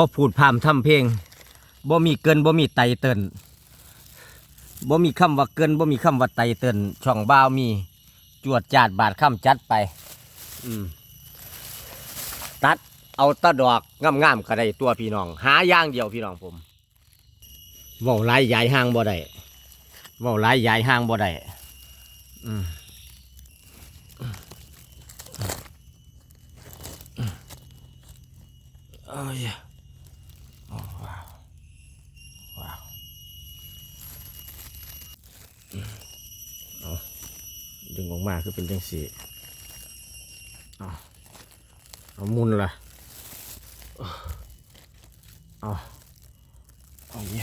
บ่พูดพร่ำทำเพลงบ่มีเกินบ่มีไตเตินบ่มีคำว่าเกินบ่มีคำว่าไตเตินช่องบ้าวมีจวดจาดบาดคำจัดไป อืมตัดเอาตะดอกงามๆก็ได้ตัวพี่น้อง หาอย่างเดียวพี่น้องผมเว้าหลายยายห้างบ่ได้เว้าหลายยายห้างบ่ได้อืมเอ้ยโอ้ว้าวว้าวอืมเอา ดึงออกมาคือเป็นจังสีเอาเอามุนละเอาเอาเอาเย่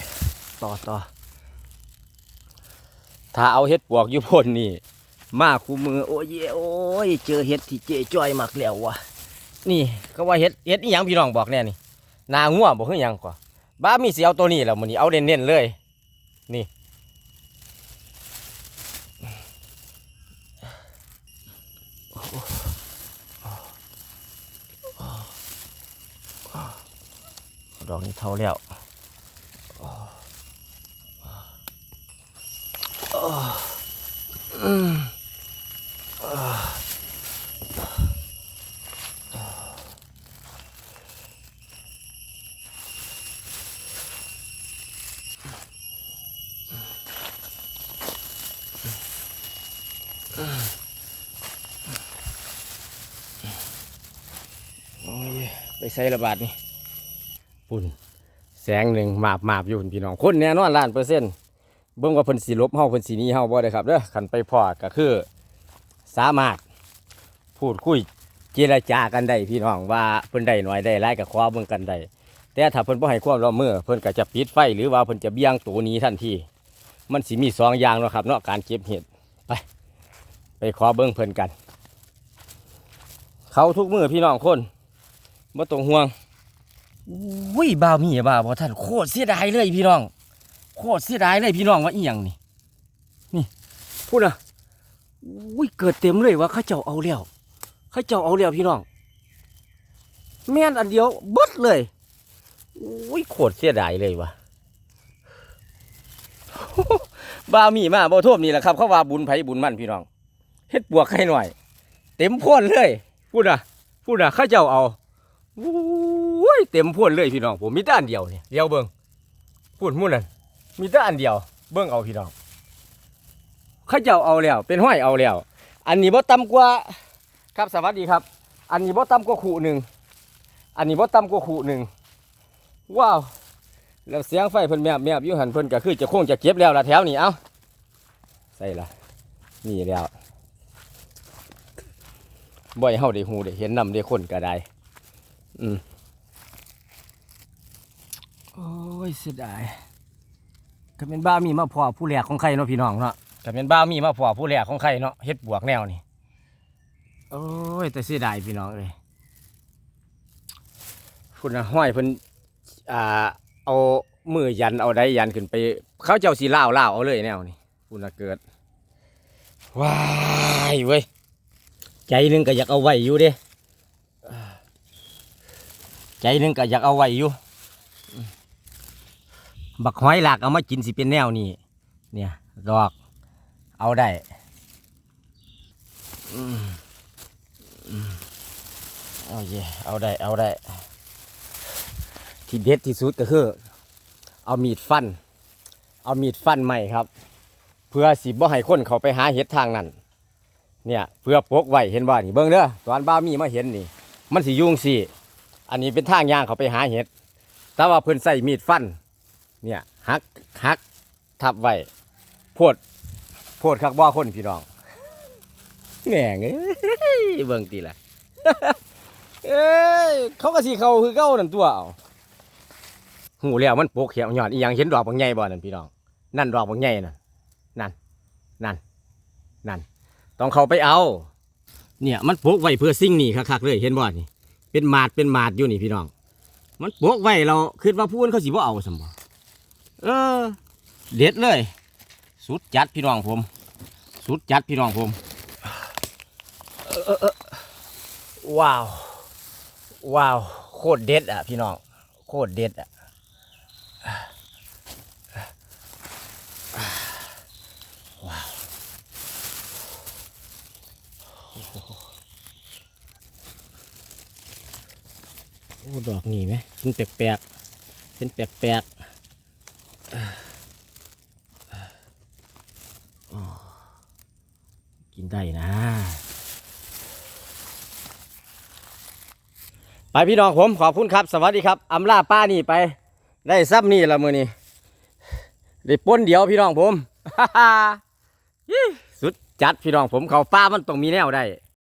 ต่อต่อถ้าเอาเห็ดปวกอยู่พ่นนี่ มาคู่มือโอ้ยเย่โอ้ยเจอเห็ดที่เจจ้อยมักแล้ววะนี่ก็ว่าเห็ดเห็ดอีหยังพี่น้องบอกแน่นี่นางัวบอกคือหยังกว่าบ้ามีเสียเอาตัวนี้แล้วมันนี่เอาเน้นๆเลย นี่ ดอกนี้เท่าแล้วอืมโอ้ยไปใส่ระบาดนี่ ปุ่นแสงหนึ่งหมาบหมาบอยู่พี่น้องคนแน่นอนล้านเปอร์เซ็นต์เบิ่งว่าเพิ่นสีลบเฮาเพิ่นสีนี้เฮาบ่ได้ครับเด้อคันไปพอก็คือ สามารถพูดคุยเจรจากันได้พี่น้องว่าเพิ่นได้หน่อยได้หลายก็ขอเบิ่งกันได้แต่ถ้าเพิ่นบ่ให้ความร่วมมือเพิ่นก็จะปิดไฟหรือว่าเพิ่นจะเบี่ยงตัวหนี้ทันทีมันสิมีสองอย่างเนาะครับเนาะการเก็บเห็ดไป ไปขอเบิ่งเพิ่นกัน เขาทุกมือพี่น้องคนบ่ต้องห่วง อุ้ยบ่าวมีอบ่าวบ่ท่านโคตรเสียดายเลยพี่น้อง โคตรเสียดายเลยพี่น้องว่าอีหยังนี่ นี่พูดนะอุ้ยเกิดเต็มเลยว่าเขาเจ้าเอาแล้วเขาเจ้าเอาแล้วพี่น้อง แม่นอันเดียวบดเลยอุ้ยโคตรเสียดายเลยว่ะบ่าวมีมาบ่ท่วมนี่แหละครับ เขาว่าบุญไผบุญมั่นพี่น้องเฮ็ดปวกให้หน่อย เต็มพ่นเลยพูดนะพูดนะข้าเจ้าเอาโอ้ เต็มพ่นเลยพี่น้องผมมีแต่อันเดียวเนี่ยเดียวเบิ้งพูดมุ่นนั่นมีแต่อันเดียว เบิ้งเอาพี่น้องข้าเจ้าเอาแล้ว เป็นห้อยเอาแล้ว อันนี้บ่ต่ำกว่าครับสวัสดีครับ อันนี้บ่ต่ำกว่าขู่หนึ่งอันนี้บ่ต่ำกว่าขู่หนึ่งว้าวแล้วเสียงไฟเพิ่นแมบแมบอยู่หันเพิ่นก็คือจะคงจะเก็บแล้วละแถวนี้เอ้าใส่ละนี่แล้วบ่อยเฮาได้หูได้เห็นนำได้คนก็ได้อืมโอ้ ยเสียดายก็เป็นบ้ามีมาพอผู้แรกของใครเนาะพี่น้องเนาะก็เป็นบ้ามีมาพอผู้แรกของใครเนาะเฮ็ดบวกแนวนี่โอ้ยแต่เสียดายพี่น้องเลยคุณนะห้อยเพิ่นอ่าเอามือยันเอาได้ยันขึ้นไป เขาเจ้าสีล่าวล่าวเอาเลยแนวนี่คุณนะเกิดว้ายเว้ยใจหนึงก็อยากเอาไว้อยู่เด้ใจหนึงก็อยากเอาไว้อยู่ บักหอยหลากเอามากินสิเป็นแนวนี้เนี่ยดอกเอาได้อืมอืมเอาเยเอาได้เอาได้ ที่เด็ดที่สุดก็คือ เอามีดฟัน เอามีดฟันใหม่ครับ เพื่อสิบ่ให้คนเขาไปหาเห็ดทางนั้นเนี่ยเพื่อปกไว้เห็นบ่นี่เบิ่งเด้อตอนบ้ามีมาเห็นนี่ มันสิยุ่งสิอันนี้เป็นทางยางเขาไปหาเห็ด แต่ว่าเพิ่นใส่มีดฟัน เนี่ยหักหักทับไว้โพดโพดคักบ่คนพี่น้องแหงเอ้ยเบิ่งตีละเอ้ยเขาก็สิเขาคือเก้านั่นตัวเอาหูแล้วมันปกเขียวหยอดอีหยังเห็นดอกบางใหญ่บ่นั่นพี่น้องนั่นดอกบางใหญ่นั่นนั่นนั่นนั่นต้องเขาไปเอา เนี่ยมันโปกไว้เพื่อสิ่งนี้คักๆเลยเห็นบ่นี่เป็นหมาดเป็นหมาดอยู่นี่พี่น้อง มันโปกไว้เราคิดว่าพูนเขาสิบ่เอาสมบ่ เออ เด็ดเลย สุดจัดพี่น้องผม สุดจัดพี่น้องผมว้าว ว้าว โคตรเด็ดอะพี่น้อง โคตรเด็ดอะว้าวโอ้โหโอ้ดอกนี่ไหมเป็นแปลกๆเป็นแปลกๆอ๋อ กินได้นะ ไปพี่น้องผมขอบคุณครับ สวัสดีครับอำลาป้านี่ไป ได้ซับนี่ละมือนี่ได้ป้นเดียวพี่น้องผมสุดจัดพี่น้องผมเขาป้ามันต้องมีแนวได้